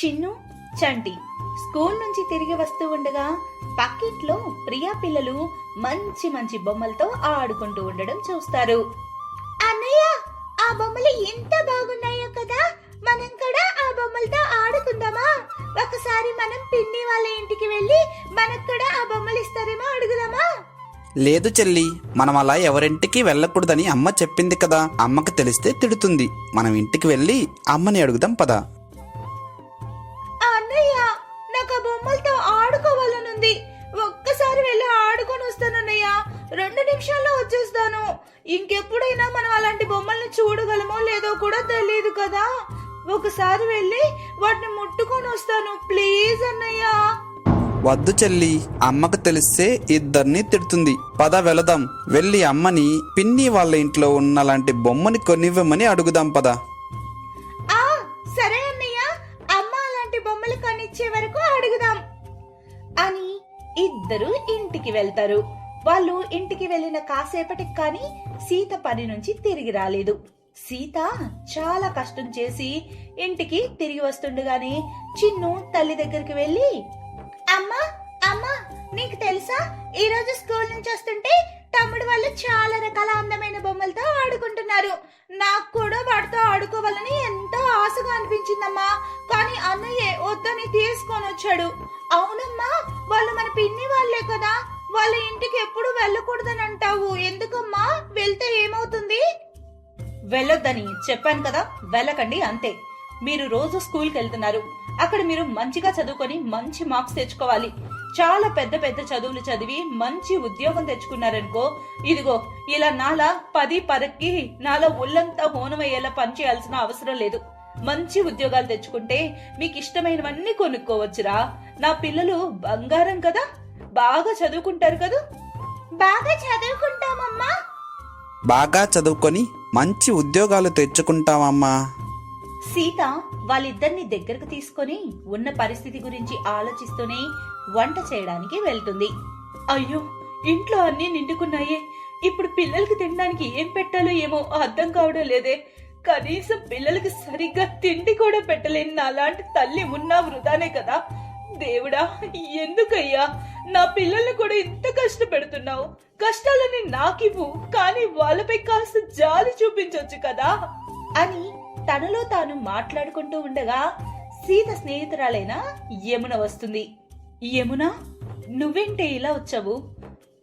చిన్ను చంటి. School నుంచి తిరిగి వస్తూ ఉండగా పక్కింట్లో ప్రియా పిల్లలు మంచి మంచి బొమ్మలతో ఆడుకుంటూ ఉండడం చూస్తారు. అన్నయ్య ఆ బొమ్మలు ఎంత బాగున్నాయో కదా! మనం కూడా ఆ బొమ్మలతో ఆడుకుందామా? ఒకసారి మనం పిన్ని వాళ్ళ ఇంటికి వెళ్ళి మనకు కూడా ఆ బొమ్మలు ఇస్తారేమో అడుగుదామా? లేదు చెల్లి మనం అలా ఎవరింటికి వెళ్ళకూడదని అమ్మ చెప్పింది కదా! అమ్మకి తెలిస్తే తిడుతుంది. మనం ఇంటికి వెళ్ళి అమ్మని అడుగుదాం పదా. రెండు నిమిషాల్లో వచ్చేస్తాను. ఇంకెప్పుడైనా మనం అలాంటి బొమ్మల్ని చూడగలమో లేదో కూడా తెలియదు కదా. ఒకసారి వెళ్ళి వాటిని ముట్టుకొని వస్తాను. ప్లీజ్ అన్నయ్య. వద్దు చెల్లి అమ్మకు తెలిస్తే ఇద్దరిని తిడుతుంది. పద వెళదాం. వెళ్ళి అమ్మని పిన్ని వాళ్ళ ఇంట్లో ఉన్న లాంటి బొమ్మని కొనివ్వమని అడుగుదాం పద. ఆ సరే అన్నయ్య. అమ్మ అలాంటి బొమ్మలు కొనిచ్చే వరకు అడుగుదాం. అని ఇద్దరు ఇంటికి వెళ్తారు. వాళ్ళు ఇంటికి వెళ్ళిన కాసేపటికి కానీ సీత పని నుంచి తిరిగి రాలేదు. సీత చాలా కష్టం చేసి ఇంటికి తిరిగి వస్తుండగానే చిన్ను తల్లి దగ్గరికి వెళ్ళి అమ్మా అమ్మా నీకు తెలుసా? ఈ రోజు స్కూల్ నుంచి వస్తుంటే తమ్ముడు వాళ్ళు చాలా రకాల అందమైన బొమ్మలతో ఆడుకుంటున్నారు. నాకు కూడా వాటితో ఆడుకోవాలని ఎంతో ఆశగా అనిపించిందమ్మా. కానీ అన్నయ్య వద్దని తీసుకొని వచ్చాడు. అవునమ్మా వాళ్ళు మన పిన్ని వాళ్ళే కదా. వాళ్ళ ఇంటికి ఎప్పుడు వెళ్ళకూడదని అంటావు ఎందుకమ్మా? వెళ్తే ఏమవుతుంది? వెళ్ళొద్దని చెప్పాను కదా వెళ్ళకండి అంతే. మీరు రోజు స్కూల్కి వెళ్తున్నారు. అక్కడ మీరు మంచిగా చదువుకొని మంచి మార్క్స్ తెచ్చుకోవాలి. చాలా పెద్ద పెద్ద చదువులు చదివి మంచి ఉద్యోగం తెచ్చుకున్నారనుకో ఇదిగో ఇలా నాలా పది పరక్కి నాలా ఒళ్ళంతా హోనమయ్యేలా పని చేయాల్సిన అవసరం లేదు. మంచి ఉద్యోగాలు తెచ్చుకుంటే మీకు ఇష్టమైనవన్నీ కొనుక్కోవచ్చురా. నా పిల్లలు బంగారం కదా. బాగా చదువుకుంటారు కదా? బాగా చదువుకుంటామమ్మా. బాగా చదువుకొని మంచి ఉద్యోగాలు తెచ్చుకుంటామమ్మా. సీత వాళ్ళిద్దరిని దగ్గరకు తీసుకొని ఉన్న పరిస్థితి గురించి ఆలోచిస్తూనే వంట చేయడానికి వెళ్తుంది. అయ్యో ఇంట్లో అన్నీ నిండుకున్నాయే. ఇప్పుడు పిల్లలకి తినడానికి ఏం పెట్టాలో ఏమో అర్థం కావడం లేదే. కనీసం పిల్లలకి సరిగ్గా తిండి కూడా పెట్టలేని నాలాంటి తల్లి ఉన్నా వృధానే కదా. దేవుడా ఎందుకయ్యా? నా పిల్లల్ని కూడా ఇంత కష్టపెడుతున్నావు? కష్టాలని నాకివ్వు కానీ వాళ్ళపై కాస్త జాలి చూపించొచ్చు కదా? అని తనలో తాను మాట్లాడుకుంటూ ఉండగా సీత స్నేహితురాలైన యమున వస్తుంది. యమున నువ్వేంటే ఇలా వచ్చావు?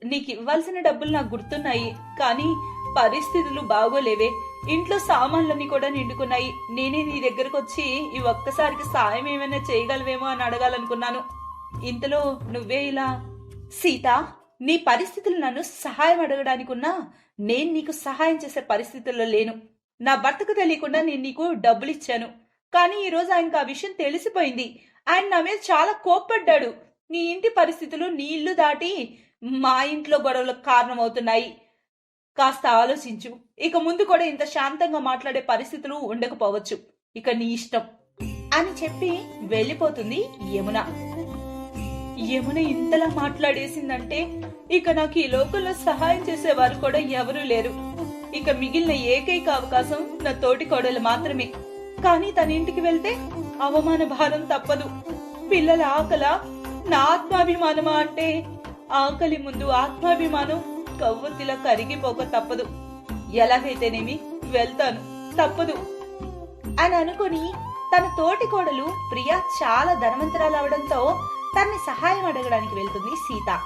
నీకు ఇవ్వాల్సిన డబ్బులు నాకు గుర్తున్నాయి కానీ పరిస్థితులు బాగోలేవే. ఇంట్లో సామాన్లన్నీ కూడా నిండుకున్నాయి. నేనే నీ దగ్గరకు వచ్చి ఈ ఒక్కసారికి సాయం ఏమైనా చేయగలవేమో అని అడగాలనుకున్నాను. ఇంతలో నువ్వే ఇలా సీత నీ పరిస్థితులు నన్ను సహాయం అడగడానికున్నా నేను నీకు సహాయం చేసే పరిస్థితుల్లో లేను. నా భర్తకు తెలియకుండా నేను నీకు డబ్బులు ఇచ్చాను. కానీ ఈరోజు ఆయనకు ఆ విషయం తెలిసిపోయింది. ఆయన నా మీద చాలా కోప్పడ్డాడు. నీ ఇంటి పరిస్థితులు నీ ఇల్లు దాటి మా ఇంట్లో గొడవలకు కారణమవుతున్నాయి. కాస్త ఆలోచించు. ఇక ముందు కూడా ఇంత శాంతంగా మాట్లాడే పరిస్థితులు ఉండకపోవచ్చు. ఇక నీ ఇష్టం. అని చెప్పి వెళ్ళిపోతుంది యమున. యమున ఇంతలా మాట్లాడేసిందంటే ఇక నాకు ఈ లోకంలో సహాయం చేసేవారు కూడా ఎవరూ లేరు. ఇక మిగిలిన ఏకైక అవకాశం నా తోటి కోడలు మాత్రమే. కానీ తన ఇంటికి వెళ్తే అవమాన భారం తప్పదు. పిల్లల ఆకల నా ఆత్మాభిమానమా అంటే ఆకలి ముందు ఆత్మాభిమానం కొవ్వొత్తిలా కరిగిపోక తప్పదు. ఎలాగైతేనేమి వెళ్తాను తప్పదు. అని అనుకుని తన తోటి కోడలు ప్రియ చాలా ధనవంతురాలు అవడంతో తన్ని సహాయం అడగడానికి వెళ్తుంది సీత.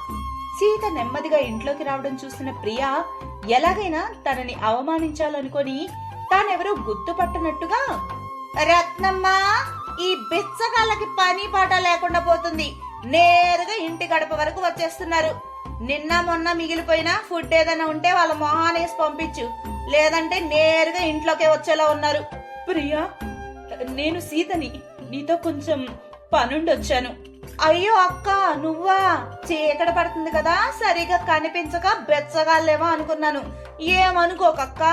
సీత నెమ్మదిగా ఇంట్లోకి రావడం చూసిన ప్రియ ఎలాగైనా తనని అవమానించాలనుకొని తానెవరో గుర్తుపట్టనట్టుగా రత్నమ్మ ఈ బిచ్చగాళ్ళకి పని పాట లేకుండా పోతుంది. నేరుగా ఇంటి గడప వరకు వచ్చేస్తున్నారు. నిన్న మొన్న మిగిలిపోయిన ఫుడ్ ఏదైనా ఉంటే వాళ్ళ మొహానేసి పంపించు. లేదంటే నేరుగా ఇంట్లోకే వచ్చేలా ఉన్నారు. ప్రియా నేను సీతని నీతో కొంచెం పనుండొచ్చాను. అయ్యో అక్క నువ్వా? చీకట పడుతుంది కదా సరిగా కనిపించక బెచ్చగాళ్ళేమో అనుకున్నాను. ఏమనుకోకక్క?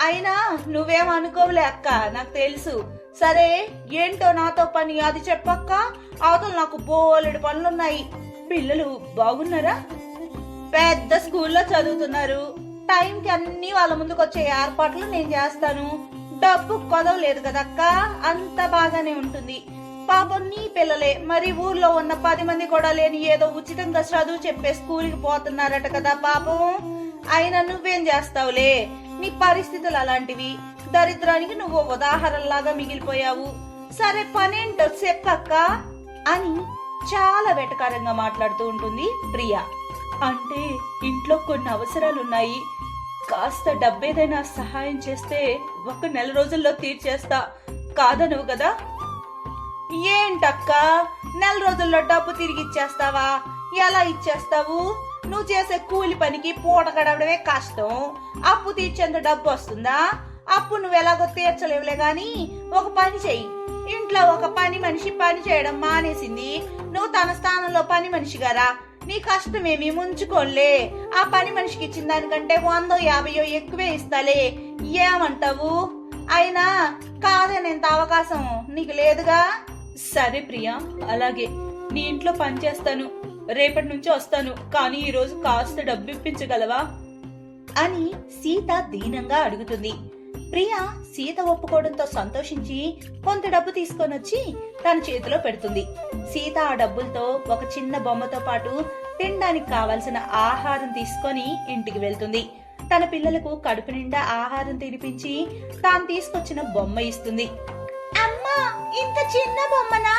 అయినా నువ్వేమనుకోవులే అక్క నాకు తెలుసు. సరే ఏంటో నాతో పని అది చెప్పక్క. అవతల నాకు బోలెడు పనులున్నాయి. పిల్లలు బాగున్నారా? పెద్ద స్కూల్లో చదువుతున్నారు. టైంకి అన్ని వాళ్ళ ముందుకు వచ్చే ఏర్పాట్లు నేను చేస్తాను. డబ్బు కొదవలేదు కదక్క? అంత బాగానే ఉంటుంది. పాపం నీ పిల్లలే మరి ఊర్లో ఉన్న పది మంది కూడా లేని ఏదో ఉచితంగా చదువు చెప్పే స్కూల్కి పోతున్నారట కదా పాపం. అయినా నువ్వేం చేస్తావులే? నీ పరిస్థితులు అలాంటివి. దరిద్రానికి నువ్వు ఉదాహరణలాగా మిగిలిపోయావు. సరే పనేంటో చెప్పక్క? అని చాలా వెటకారంగా మాట్లాడుతూ ఉంటుంది ప్రియా. అంటే ఇంట్లో కొన్ని అవసరాలున్నాయి. కాస్త డబ్బేదైనా సహాయం చేస్తే ఒక నెల రోజుల్లో తీర్చేస్తా. కాదనువు కదా? ఏంటక్క? నెల రోజుల్లో డబ్బు తిరిగి ఇచ్చేస్తావా? ఎలా ఇచ్చేస్తావు? నువ్వు చేసే కూలి పనికి పూట గడవడమే కష్టం. అప్పు తీర్చేంత డబ్బు వస్తుందా? అప్పు నువ్వు ఎలాగో తీర్చలేవులే గాని ఒక పని చెయ్యి. ఇంట్లో ఒక పని మనిషి పని చేయడం మానేసింది. నువ్వు తన స్థానంలో పని మనిషి గారా నీ కష్టమేమి ముంచుకోలే ఆ పని మనిషికి ఇచ్చిన దానికంటే వందో యాభయో ఎక్కువే ఇస్తాలే. ఏమంటావు? అయినా కాదనేంత అవకాశం నీకు లేదుగా? సరే ప్రియా అలాగే. నీ ఇంట్లో పని చేస్తాను. రేపటి నుంచి వస్తాను. కానీ ఈ రోజు కాస్త డబ్బు ఇప్పించగలవా అని సీత దీనంగా అడుగుతుంది. ప్రియా సీత ఒప్పుకోవడంతో సంతోషించి కొంత డబ్బు తీసుకొని వచ్చి తన చేతిలో పెడుతుంది. సీత ఆ డబ్బులతో ఒక చిన్న బొమ్మతో పాటు తినడానికి కావలసిన ఆహారం తీసుకొని ఇంటికి వెళ్తుంది. తన పిల్లలకు కడుపు నిండా ఆహారం తినిపించి తాను తీసుకొచ్చిన బొమ్మ ఇస్తుంది. అమ్మా ఇంత చిన్న బొమ్మనా?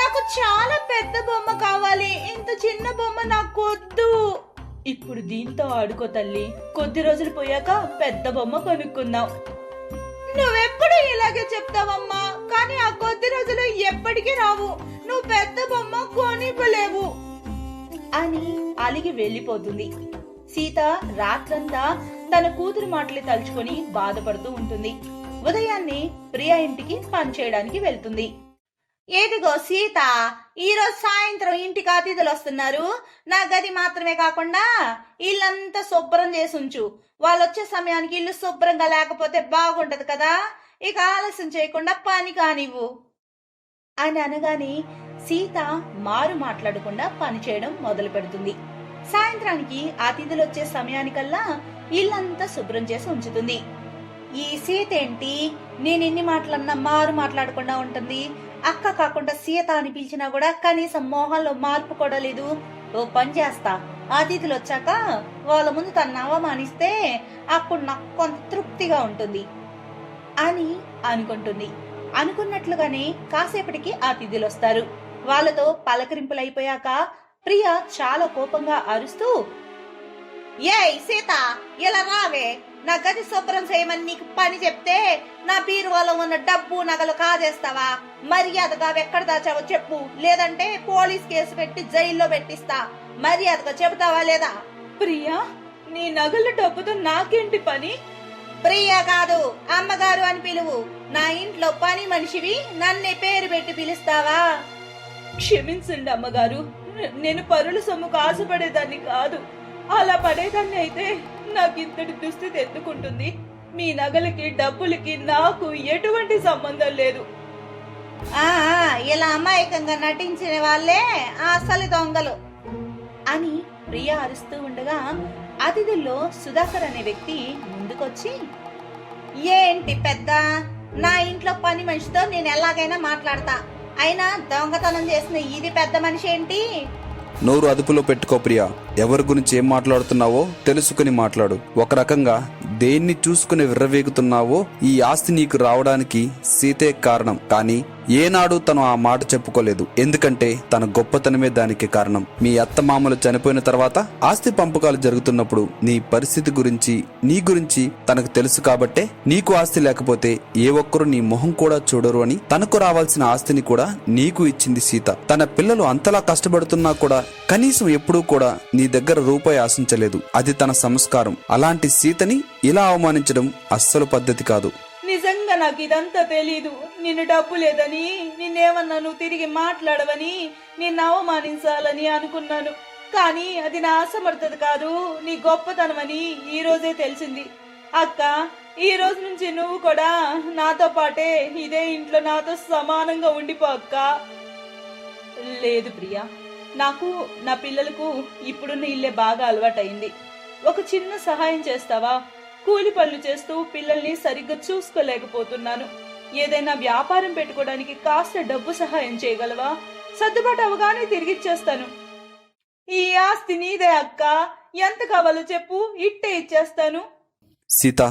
నాకు చాలా పెద్ద బొమ్మ కావాలి. ఇంత చిన్న బొమ్మ నాకు వద్దు ఇప్పుడు దీంతో ఆడుకో తల్లి. కొద్ది రోజులు పోయాక పెద్ద బొమ్మ కొనుక్కుందాం. నువ్వెప్పుడు ఇలాగే చెప్తావమ్మా? కానీ ఆ కొద్ది రోజులు ఎప్పటికీ రావు. నువ్వు పెద్ద బొమ్మ కొనివ్వలేవు. అని అలిగి వెళ్ళిపోతుంది. సీత రాత్రంతా తన కూతురు మాటలు తలుచుకొని బాధపడుతూ ఉంటుంది. ఉదయాన్నే ప్రియా ఇంటికి పనిచేయడానికి వెళ్తుంది. ఏదిగో సీత ఈరోజు సాయంత్రం ఇంటికి అతిథులు వస్తున్నారు. నా గది మాత్రమే కాకుండా ఇల్లంతా శుభ్రం చేసి ఉంచు వాళ్ళు వచ్చే సమయానికి ఇల్లు శుభ్రంగా లేకపోతే బాగుంటది కదా. ఇక ఆలస్యం చేయకుండా పని కానివ్వు. అని అనగానే సీత మారు మాట్లాడకుండా పని చేయడం మొదలు పెడుతుంది. సాయంత్రానికి అతిథులు వచ్చే సమయానికల్లా ఇల్లంతా శుభ్రం చేసి ఉంచుతుంది. ఈ సీత ఏంటి? నేను ఎన్ని మాటలన్నా మారు మాట్లాడకుండా ఉంటుంది. అక్క కాకుండా సీత అని పిలిచినా కూడా కనీసం మోహంలో మార్పు కూడా లేదు. ఓ పని చేస్తా. అతిథులు వచ్చాక వాళ్ళ ముందు తను అవమానిస్తే అప్పుడు నాకు కొంత తృప్తిగా ఉంటుంది అని అనుకుంటుంది. అనుకున్నట్లుగానే కాసేపటికి అతిథులు వస్తారు. వాళ్ళతో పలకరింపులైపోయాక ప్రియ చాలా కోపంగా అరుస్తూ ఏయ్ సీత ఇలా రావే. నా గది శుభ్రం చేయమని నీకు పని చెప్తే నా బీరువాలో ఉన్న డబ్బు నగలు కాజేస్తావా? మర్యాదగా ఎక్కడ దాచావో చెప్పు. లేదంటే పోలీస్ కేసు పెట్టి జైల్లో పెట్టిస్తా. మర్యాదగా చెబుతావా లేదా? ప్రియా నీ నగల డబ్బుతో నాకేంటి పని? ప్రియా కాదు అమ్మగారు అని పిలువు. నా ఇంట్లో పని మనిషివి నన్నే పేరు పెట్టి పిలుస్తావా? క్షమించండి అమ్మగారు నేను పరుల సొమ్ముకు ఆశపడేదాన్ని కాదు. అలా పడేదాన్ని అయితే నాకు ఇంతటి దుస్థితి ఎందుకుంటుంది? మీ నగలకి డబ్బులకి నాకు ఎటువంటి సంబంధం లేదు. ఇలా అమాయకంగా నటించిన వాళ్ళే అసలు దొంగలు. అని ప్రియ అరుస్తూ ఉండగా అతిథుల్లో సుధాకర్ అనే వ్యక్తి ముందుకొచ్చి ఏంటి పెద్ద నా ఇంట్లో పని మనిషితో నేను ఎలాగైనా మాట్లాడతా. అయినా దొంగతనం చేసిన ఇది పెద్ద మనిషి ఏంటి? నోరు అదుపులో పెట్టుకో ప్రియా. ఎవరి గురించి ఏం మాట్లాడుతున్నావో తెలుసుకుని మాట్లాడు. ఒక రకంగా దేన్ని చూసుకుని విర్రవేగుతున్నావో ఈ ఆస్తి నీకు రావడానికి సీతే కారణం. కానీ ఏనాడు తను ఆ మాట చెప్పుకోలేదు. ఎందుకంటే తన గొప్పతనమే దానికి కారణం. మీ అత్తమామలు చనిపోయిన తర్వాత ఆస్తి పంపకాలు జరుగుతున్నప్పుడు నీ పరిస్థితి గురించి నీ గురించి తనకు తెలుసు కాబట్టే నీకు ఆస్తి లేకపోతే ఏ ఒక్కరు నీ మొహం కూడా చూడరు అని తనకు రావాల్సిన ఆస్తిని కూడా నీకు ఇచ్చింది సీత. తన పిల్లలు అంతలా కష్టపడుతున్నా కూడా కనీసం ఎప్పుడూ కూడా నీ దగ్గర రూపాయి ఆశించలేదు. అది తన సంస్కారం. అలాంటి సీతని ఇలా అవమానించడం అస్సలు పద్ధతి కాదు. నిజంగా నాకు ఇదంతా తెలీదు. నిన్ను డబ్బు లేదని నిన్నేమన్నా నువ్వు తిరిగి మాట్లాడవని నిన్ను అవమానించాలని అనుకున్నాను. కానీ అది నా అసమర్థత కాదు నీ గొప్పతనమని ఈ రోజే తెలిసింది. అక్క ఈ రోజు నుంచి నువ్వు కూడా నాతో పాటే ఇదే ఇంట్లో నాతో సమానంగా ఉండిపో అక్క. లేదు ప్రియా నాకు నా పిల్లలకు ఇప్పుడున్న ఇల్లే బాగా అలవాటైంది ఒక చిన్న సహాయం చేస్తావా? కూలి పనులు చేస్తూ పిల్లల్ని సరిగ్గా చూసుకోలేకపోతున్నాను. ఏదైనా వ్యాపారం పెట్టుకోవడానికి కాస్త డబ్బు సహాయం చేయగలవా? సర్దుబాటు అవగానే తిరిగిచ్చేస్తాను ఈ ఆస్తి నీదే అక్క. ఎంత కావాలో చెప్పు ఇట్టే ఇచ్చేస్తాను. సీత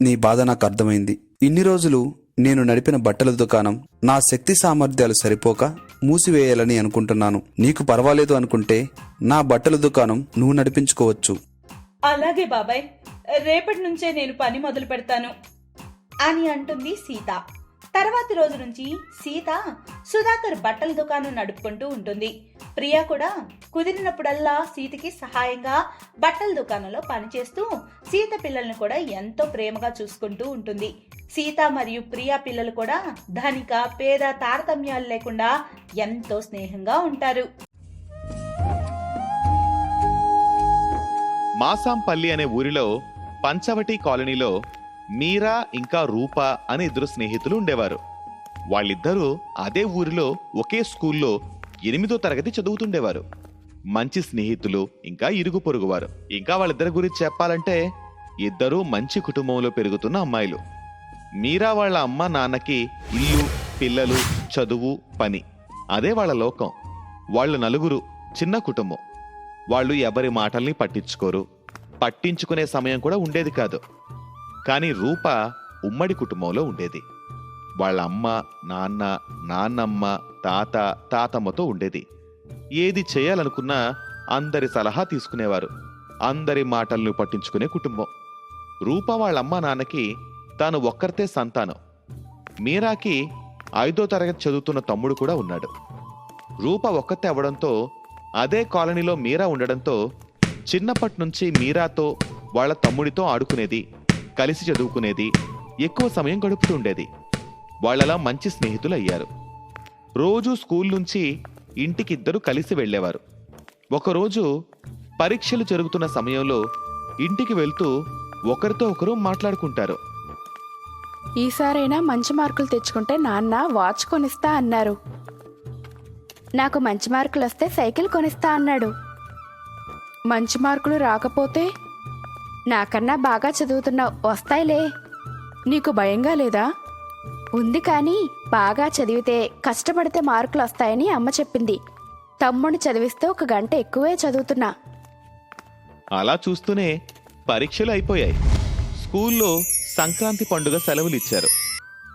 నీ బాధ నాకు అర్థమైంది. ఇన్ని రోజులు నేను నడిపిన బట్టల దుకాణం నా శక్తి సామర్థ్యాలు సరిపోక మూసివేయాలని అనుకుంటున్నాను. నీకు పర్వాలేదు అనుకుంటే నా బట్టల దుకాణం నువ్వు నడిపించుకోవచ్చు. అలాగే బాబాయ్. రేపటి నుంచే నేను పని మొదలు పెడతాను అని అంటుంది సీత. తర్వాతి రోజు నుంచి సీత సుధాకర్ బట్టల దుకాణం నడుపుకుంటూ ఉంటుంది. ప్రియా కూడా కుదిరినప్పుడల్లా సీతకి సహాయంగా బట్టల దుకాణంలో పనిచేస్తూ సీత పిల్లల్ని కూడా ఎంతో ప్రేమగా చూసుకుంటూ ఉంటుంది. సీత మరియు ప్రియా పిల్లలు కూడా ధనిక పేద తారతమ్యాలు లేకుండా ఎంతో స్నేహంగా ఉంటారు. మాసాంపల్లి అనే ఊరిలో పంచవటి కాలనీలో మీరా ఇంకా రూప అనే ఇద్దరు స్నేహితులు ఉండేవారు. వాళ్ళిద్దరూ అదే ఊరిలో ఒకే స్కూల్లో ఎనిమిదో తరగతి చదువుతుండేవారు. మంచి స్నేహితులు ఇంకా ఇరుగు పొరుగువారు. ఇంకా వాళ్ళిద్దరి గురించి చెప్పాలంటే ఇద్దరూ మంచి కుటుంబంలో పెరుగుతున్న అమ్మాయిలు. మీరా వాళ్ళ అమ్మ నాన్నకి ఇల్లు పిల్లలు చదువు పని అదే వాళ్ళ లోకం. వాళ్ళు నలుగురు చిన్న కుటుంబం. వాళ్ళు ఎవరి మాటల్ని పట్టించుకోరు పట్టించుకునే సమయం కూడా ఉండేది కాదు. కానీ రూప ఉమ్మడి కుటుంబంలో ఉండేది. వాళ్ళ అమ్మ నాన్న నాన్నమ్మ తాత తాతమ్మతో ఉండేది. ఏది చేయాలనుకున్నా అందరి సలహా తీసుకునేవారు. అందరి మాటలను పట్టించుకునే కుటుంబం. రూప వాళ్ళ అమ్మ నాన్నకి తాను ఒక్కరితే సంతానం. మీరాకి ఐదో తరగతి చదువుతున్న తమ్ముడు కూడా ఉన్నాడు. రూప ఒక్కతే అవ్వడంతో అదే కాలనీలో మీరా ఉండడంతో చిన్నప్పటి నుంచి మీరాతో వాళ్ళ తమ్ముడితో ఆడుకునేది కలిసి చదువుకునేది ఎక్కువ సమయం గడుపుతూ ఉండేది. వాళ్ళలా మంచి స్నేహితులు అయ్యారు. రోజు స్కూల్ నుంచి ఇంటికి ఇద్దరు కలిసి వెళ్ళేవారు. ఒకరోజు పరీక్షలు జరుగుతున్న సమయంలో ఇంటికి వెళ్తూ ఒకరితో ఒకరు మాట్లాడుకుంటారు. ఈసారైనా మంచి మార్కులు తెచ్చుకుంటే నాన్న వాచ్ కొనిస్తా అన్నారు. నాకు మంచి మార్కులు వస్తే సైకిల్ కొనిస్తా అన్నాడు. మంచి మార్కులు రాకపోతే నాకన్నా బాగా చదువుతున్నావు వస్తాయిలే. నీకు భయంగా లేదా? ఉంది కానీ బాగా చదివితే కష్టపడితే మార్కులు వస్తాయని అమ్మ చెప్పింది. తమ్ముడిని చదివిస్తే ఒక గంట ఎక్కువే చదువుతున్నా. అలా చూస్తూనే పరీక్షలు అయిపోయాయి. స్కూల్లో సంక్రాంతి పండుగ సెలవులు ఇచ్చారు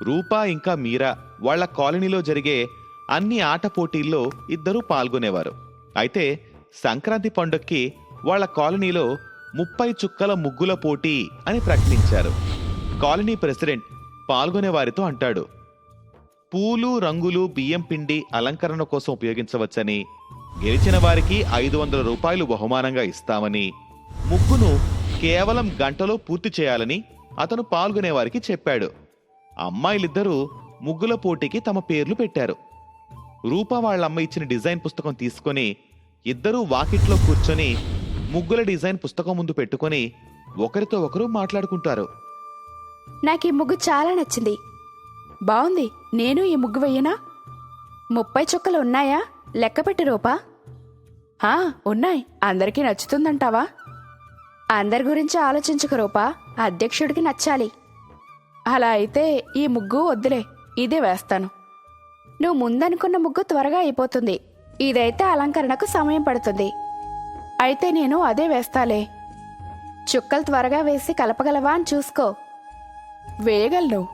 రూపా ఇంకా మీరా వాళ్ళ కాలనీలో జరిగే అన్ని ఆట పోటీల్లో ఇద్దరూ పాల్గొనేవారు. అయితే సంక్రాంతి పండుగకి వాళ్ళ కాలనీలో ముప్పై చుక్కల ముగ్గుల పోటీ అని ప్రకటించారు. కాలనీ ప్రెసిడెంట్ పాల్గొనే వారితో అంటాడు. పూలు రంగులు బియ్యం పిండి అలంకరణ కోసం ఉపయోగించవచ్చని గెలిచిన వారికి ఐదు వందల రూపాయలు బహుమానంగా ఇస్తామని ముగ్గును కేవలం గంటలో పూర్తి చేయాలని అతను పాల్గొనే వారికి చెప్పాడు. అమ్మాయిలిద్దరూ ముగ్గుల పోటీకి తమ పేర్లు పెట్టారు. రూపా వాళ్ళమ్మ ఇచ్చిన డిజైన్ పుస్తకం తీసుకొని ఇద్దరూ వాకిట్లో కూర్చొని ముగ్గుల డిజైన్ పుస్తకం ముందు పెట్టుకొని ఒకరితో ఒకరు మాట్లాడుకుంటారు. నాకు ఈ ముగ్గు చాలా నచ్చింది. బాగుంది నేను ఈ ముగ్గు వెయ్యనా? ముప్పై చుక్కలు ఉన్నాయా? లెక్కపెట్టి రూపా. ఆ, ఉన్నాయి. అందరికీ నచ్చుతుందంటావా? అందరి గురించి ఆలోచించక రూపా. అధ్యక్షుడికి నచ్చాలి. అలా అయితే ఈ ముగ్గు వద్దులే. ఇదే వేస్తాను. నువ్వు ముందనుకున్న ముగ్గు త్వరగా అయిపోతుంది. ఇదైతే అలంకరణకు సమయం పడుతుంది. అయితే నేను అదే వేస్తాలే. చుక్కలు త్వరగా వేసి కలపగలవా అని చూసుకో. వేయగలను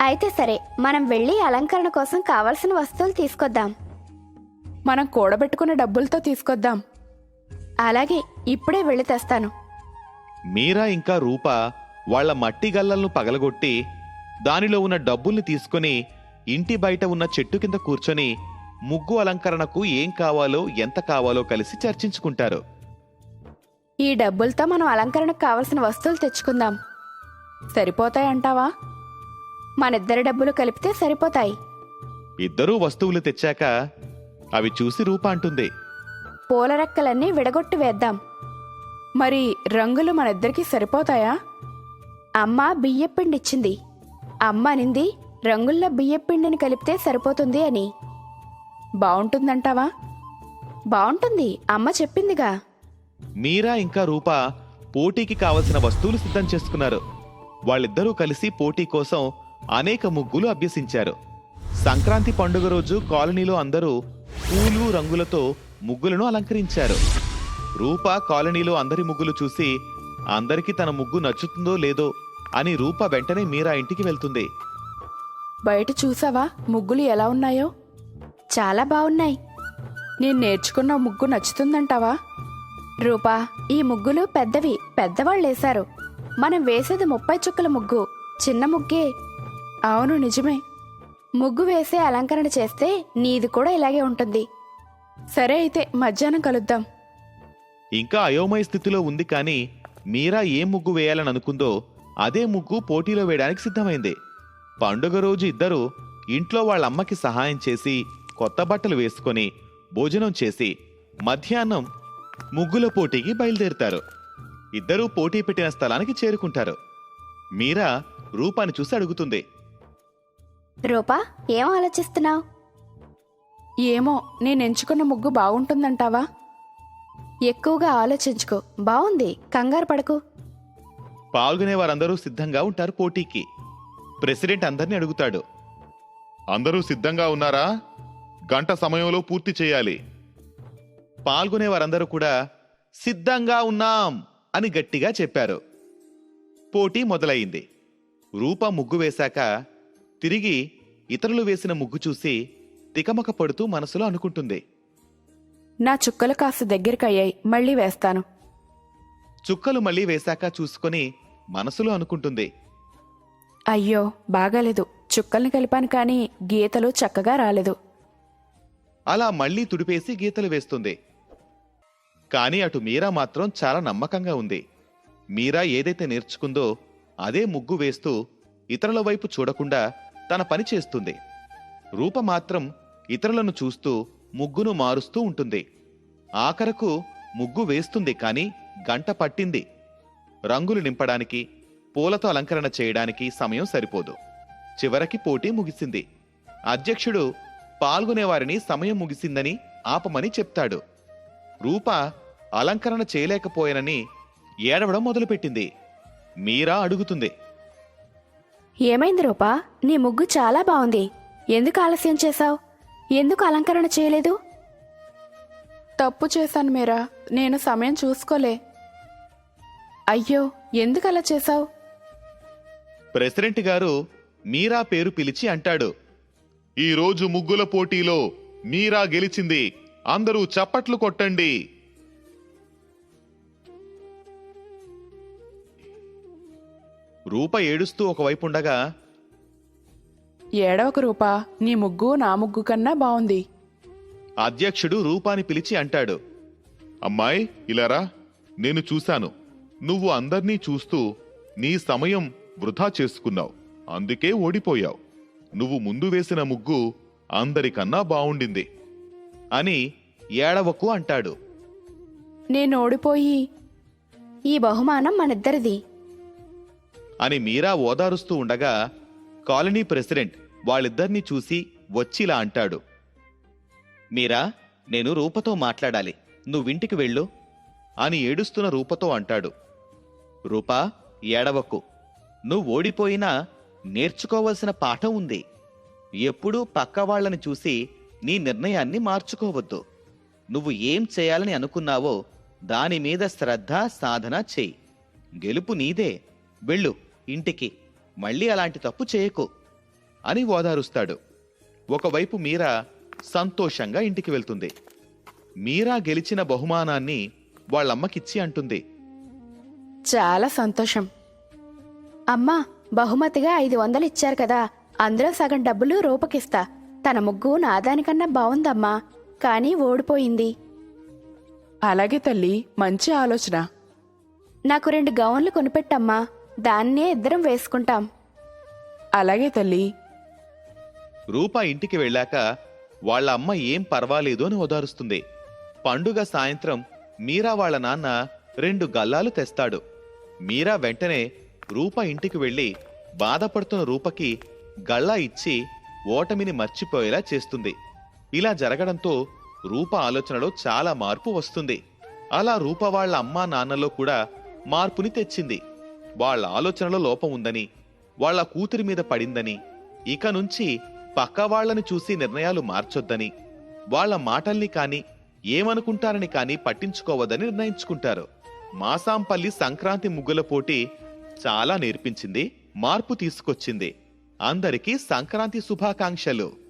అయితే సరే మనం వెళ్ళి అలంకరణ కోసం కావలసిన వస్తువులు తీసుకొద్దాం. మనం కూడబెట్టుకున్న డబ్బులతో తీసుకొద్దాం. అలాగే ఇప్పుడే వెళ్ళి తెస్తాను. మీరా ఇంకా రూప వాళ్ళ మట్టి గల్లలను పగలగొట్టి దానిలో ఉన్న డబ్బుల్ని తీసుకొని ఇంటి బయట ఉన్న చెట్టు కింద కూర్చొని ముగ్గు అలంకరణకు ఏం కావాలో ఎంత కావాలో కలిసి చర్చించుకుంటారు. ఈ డబ్బులతో మనం అలంకరణకు కావలసిన వస్తువులు తెచ్చుకుందాం. సరిపోతాయంటావా మనిద్దరి డబ్బులు కలిపితే సరిపోతాయి. ఇద్దరూ వస్తువులు తెచ్చాక అవి చూసి రూప అంటుంది పూల రెక్కలన్నీ విడగొట్టి వేద్దాం. మరి రంగులు మనిద్దరికి సరిపోతాయా? అమ్మ బియ్యపిండి ఇచ్చింది అమ్మ అనింది రంగుల్లో బియ్యపిండిని కలిపితే సరిపోతుంది అని. బాగుంటుందంటావా బాగుంటుంది అమ్మ చెప్పిందిగా. మీరా ఇంకా రూప పోటీకి కావలసిన వస్తువులు సిద్ధం చేసుకున్నారు. వాళ్ళిద్దరూ కలిసి పోటీ కోసం అనేక ముగ్గులు అభ్యసించారు. సంక్రాంతి పండుగ రోజు కాలనీలో అందరూ పూలు రంగులతో ముగ్గులను అలంకరించారు. రూప కాలనీలో అందరి ముగ్గులు చూసి అందరికీ తన ముగ్గు నచ్చుతుందో లేదో? అని రూప వెంటనే మీరా ఇంటికి వెళ్తుంది. బయట చూసావా? ముగ్గులు ఎలా ఉన్నాయో? చాలా బాగున్నాయి నేను నేర్చుకున్న ముగ్గు నచ్చుతుందంటావా? రూపా ఈ ముగ్గులు పెద్దవి పెద్దవాళ్ళేశారు. మనం వేసేది ముప్పై చుక్కల ముగ్గు చిన్న ముగ్గే. అవును నిజమే. ముగ్గు వేసే అలంకరణ చేస్తే నీది కూడా ఇలాగే ఉంటుంది. సరే అయితే మధ్యాహ్నం కలుద్దాం. ఇంకా అయోమయ స్థితిలో ఉంది కానీ మీరా ఏ ముగ్గు వేయాలని అనుకుందో అదే ముగ్గు పోటీలో వేయడానికి సిద్ధమైంది. పండుగ రోజు ఇద్దరు ఇంట్లో వాళ్ళ అమ్మకి సహాయం చేసి కొత్త బట్టలు వేసుకొని భోజనం చేసి మధ్యాహ్నం ముగ్గుల పోటీకి బయలుదేరుతారు. ఇద్దరూ పోటీ పెట్టిన స్థలానికి చేరుకుంటారు. మీరా రూపాన్ని చూసి అడుగుతుంది. రూపా ఏం ఆలోచిస్తున్నావు? ఏమో నేను ఎంచుకున్న ముగ్గు బాగుంటుందంటావా? ఎక్కువగా ఆలోచించుకో బాగుంది కంగారు పడకు. పాల్గొనే వారందరూ సిద్ధంగా ఉంటారు పోటీకి. ప్రెసిడెంట్ అందరిని అడుగుతాడు. అందరూ సిద్ధంగా ఉన్నారా? గంట సమయంలో పూర్తి చేయాలి. పాల్గొనే వారందరూ కూడా సిద్ధంగా ఉన్నాం అని గట్టిగా చెప్పారు. పోటీ మొదలయింది రూప ముగ్గు వేశాక తిరిగి ఇతరులు వేసిన ముగ్గు చూసి తికమక పడుతూ మనసులో అనుకుంటుంది. నా చుక్కలు కాస్త దగ్గరికయ్యాయి మళ్ళీ వేస్తాను. చుక్కలు మళ్ళీ వేశాక చూసుకొని మనసులో అనుకుంటుంది. అయ్యో బాగాలేదు. చుక్కల్ని కలిపాను కానీ గీతలు చక్కగా రాలేదు. అలా మళ్ళీ తుడిపేసి గీతలు వేస్తుంది. కానీ అటు మీరా మాత్రం చాలా నమ్మకంగా ఉంది. మీరా ఏదైతే నేర్చుకుందో అదే ముగ్గు వేస్తూ ఇతరుల వైపు చూడకుండా తన పని చేస్తుంది. రూప మాత్రం ఇతరులను చూస్తూ ముగ్గును మారుస్తూ ఉంటుంది. ఆఖరకు ముగ్గు వేస్తుంది కానీ గంట పట్టింది. రంగులు నింపడానికి పూలతో అలంకరణ చేయడానికి సమయం సరిపోదు. చివరికి పోటీ ముగిసింది. అధ్యక్షుడు పాల్గొనేవారిని సమయం ముగిసిందని ఆపమని చెప్తాడు. రూప అలంకరణ చేయలేకపోయానని ఏడవడం మొదలుపెట్టింది. మీరా అడుగుతుంది. ఏమైంది రూపా? నీ ముగ్గు చాలా బాగుంది. ఎందుకు ఆలస్యం చేశావు? ఎందుకు అలంకరణ చేయలేదు? తప్పు చేశాను మీరా. నేను సమయం చూసుకోలే. అయ్యో ఎందుకు అలా చేశావు? ప్రెసిడెంట్ గారు మీరా పేరు పిలిచి అంటాడు. ఈ రోజు ముగ్గుల పోటీలో మీరా గెలిచింది. అందరూ చప్పట్లు కొట్టండి. రూప ఏడుస్తూ ఒకవైపు ఉండగా ఏడవకు రూపా నీ ముగ్గు నా ముగ్గు కన్నా బాగుంది అధ్యక్షుడు రూపాని పిలిచి అంటాడు అమ్మాయి ఇలారా నేను చూశాను. నువ్వు అందర్నీ చూస్తూ నీ సమయం వృధా చేసుకున్నావు. అందుకే ఓడిపోయావు. నువ్వు ముందు వేసిన ముగ్గు అందరికన్నా బావుండింది అని ఏడవకు అంటాడు. నేను ఓడిపోయి ఈ బహుమానం మనిద్దరిది. అని మీరా ఓదారుస్తూ ఉండగా కాలనీ ప్రెసిడెంట్ వాళ్ళిద్దరినీ చూసి వచ్చిలా అంటాడు. మీరా నేను రూపతో మాట్లాడాలి. నువ్వింటికి వెళ్ళు అని ఏడుస్తున్న రూపతో అంటాడు. రూపా ఏడవకు. నువ్వు ఓడిపోయినా నేర్చుకోవలసిన పాఠం ఉంది. ఎప్పుడూ పక్క వాళ్ళని చూసి నీ నిర్ణయాన్ని మార్చుకోవద్దు. నువ్వు ఏం చేయాలని అనుకున్నావో దాని మీద శ్రద్ధ సాధన చెయ్యి గెలుపు నీదే. వెళ్ళు ఇంటికి. మళ్ళీ అలాంటి తప్పు చేయకు అని ఓదారుస్తాడు. ఒకవైపు మీరా సంతోషంగా ఇంటికి వెళ్తుంది. మీరా గెలిచిన బహుమానాన్ని వాళ్ళమ్మకిచ్చి అంటుంది. చాలా సంతోషం. అమ్మా బహుమతిగా ఐదు వందలు ఇచ్చారు కదా. అందులో సగం డబ్బులు రూపకిస్తా. తన ముగ్గు నాదానికన్నా బాగుందమ్మా కానీ ఓడిపోయింది. అలాగే తల్లి మంచి ఆలోచన. నాకు రెండు గౌన్లు కొనిపెట్టమ్మా. దాన్నే ఇద్దరం వేసుకుంటాం. అలాగే తల్లి. రూప ఇంటికి వెళ్ళాక వాళ్ళ అమ్మ ఏం పర్వాలేదు అని ఓదారుస్తుంది. పండుగ సాయంత్రం మీరా వాళ్ళ నాన్న రెండు గల్లాలు తెస్తాడు. మీరా వెంటనే రూప ఇంటికి వెళ్ళి బాధపడుతున్న రూపకి గళ్ళ ఇచ్చి ఓటమిని మర్చిపోయేలా చేస్తుంది. ఇలా జరగడంతో రూప ఆలోచనలో చాలా మార్పు వస్తుంది. అలా రూప వాళ్ళ అమ్మా నాన్నలో కూడా మార్పుని తెచ్చింది. వాళ్ళ ఆలోచనలో లోపం ఉందని వాళ్ళ కూతురి మీద పడిందని ఇక నుంచి పక్క వాళ్ళని చూసి నిర్ణయాలు మార్చొద్దని వాళ్ళ మాటల్ని కాని ఏమనుకుంటారని కాని పట్టించుకోవద్దని నిర్ణయించుకుంటారు. మాసాంపల్లి సంక్రాంతి ముగ్గుల పోటీ చాలా నేర్పించింది మార్పు తీసుకొచ్చింది. అందరికీ సంక్రాంతి శుభాకాంక్షలు.